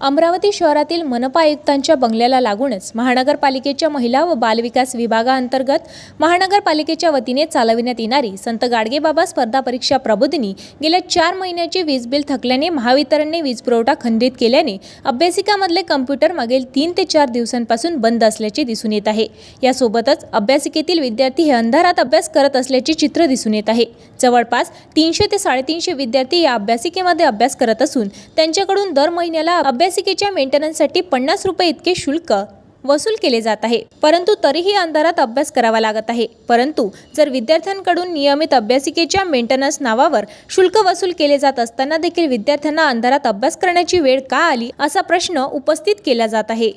अमरावती शहरातील मनपा आयुक्तांच्या बंगल्याला लागूनच महानगरपालिकेच्या महिला व बालविकास विभागाअंतर्गत महानगरपालिकेच्या वतीने चालविण्यात येणारी संत गाडगेबाबा स्पर्धा परीक्षा प्रबोधिनी गेल्या चार महिन्याचे वीज बिल थकल्याने महावितरणने वीज पुरवठा खंडित केल्याने अभ्यासिकामधले कम्प्युटर मागील तीन ते चार दिवसांपासून बंद असल्याचे दिसून येत आहे. यासोबतच अभ्यासिकेतील विद्यार्थी हे अंधारात अभ्यास करत असल्याचे चित्र दिसून येत आहे. जवळपास तीनशे ते साडेतीनशे विद्यार्थी या अभ्यासिकेमध्ये अभ्यास करत असून त्यांच्याकडून दर महिन्याला अभ्यास अभ्यासिकेच्या मेंटेनन्ससाठी पन्नास रुपये इतके शुल्क वसूल केले जात आहे. परंतु तरीही अंधारात अभ्यास करावा लागत आहे. परंतु जर विद्यार्थ्यांकडून नियमित अभ्यासिकेच्या मेंटेनन्स नावावर शुल्क वसूल केले जात असताना देखील विद्यार्थ्यांना अंधारात अभ्यास करण्याची वेळ का आली असा प्रश्न उपस्थित केला जात आहे.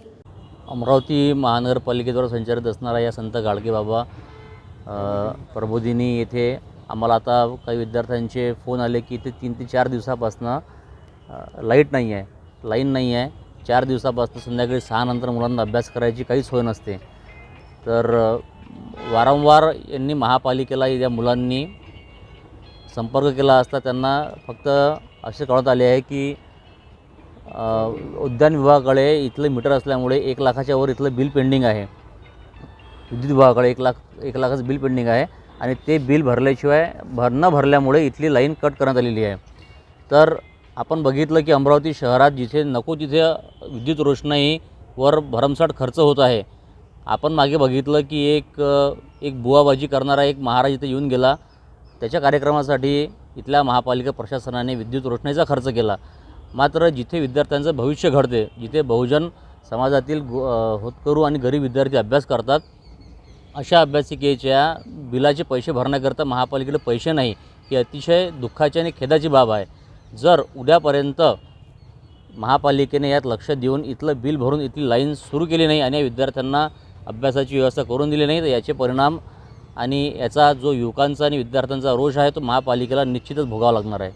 अमरावती महानगरपालिकेद्वारा संचालित असणारा या संत गाडगेबाबा प्रबोधिनी येथे आम्हाला आता काही विद्यार्थ्यांचे फोन आले की ते तीन ते चार दिवसापासनं लाइट नाही आहे. लाईन नाही आहे. चार दिवसापासून संध्याकाळी सहानंतर मुलांना अभ्यास करायची काहीच सोय नसते. तर वारंवार यांनी महापालिकेला या मुलांनी संपर्क केला असता त्यांना फक्त असे कळत आले आहे की उद्यान विभागाकडे इथलं मीटर असल्यामुळे एक लाखाच्या वर इथलं बिल पेंडिंग आहे. विद्युत विभागाकडे एक लाख एक लाखाचं बिल पेंडिंग आहे आणि ते बिल भरल्याशिवाय भर न भरल्यामुळे इथली लाईन कट करण्यात आलेली आहे. तर आपण बघितलं की अमरावती शहरात जिथे नको तिथे विद्युत रोषणाईवर भरमसाठ खर्च होत आहे. आपण मागे बघितलं की एक एक बुवाबाजी करणारा एक महाराज इथे येऊन गेला. त्याच्या कार्यक्रमासाठी इथल्या महापालिका प्रशासनाने विद्युत रोषणाईचा खर्च केला. मात्र जिथे विद्यार्थ्यांचं भविष्य घडते जिथे बहुजन समाजातील गो होतकरू आणि गरीब विद्यार्थी अभ्यास करतात अशा अभ्यासिकेच्या बिलाचे पैसे भरण्याकरता महापालिकेकडे पैसे नाही. ही अतिशय दुःखाची आणि खेदाची बाब आहे. जर उद्यापर्यंत महापालिकेने यात लक्ष देऊन इथलं बिल भरून इथली लाईन सुरू केली नाही आणि या विद्यार्थ्यांना अभ्यासाची व्यवस्था करून दिली नाही तर याचे परिणाम आणि याचा जो युवकांचा आणि विद्यार्थ्यांचा रोष आहे तो महापालिकेला निश्चितच भोगावा लागणार आहे.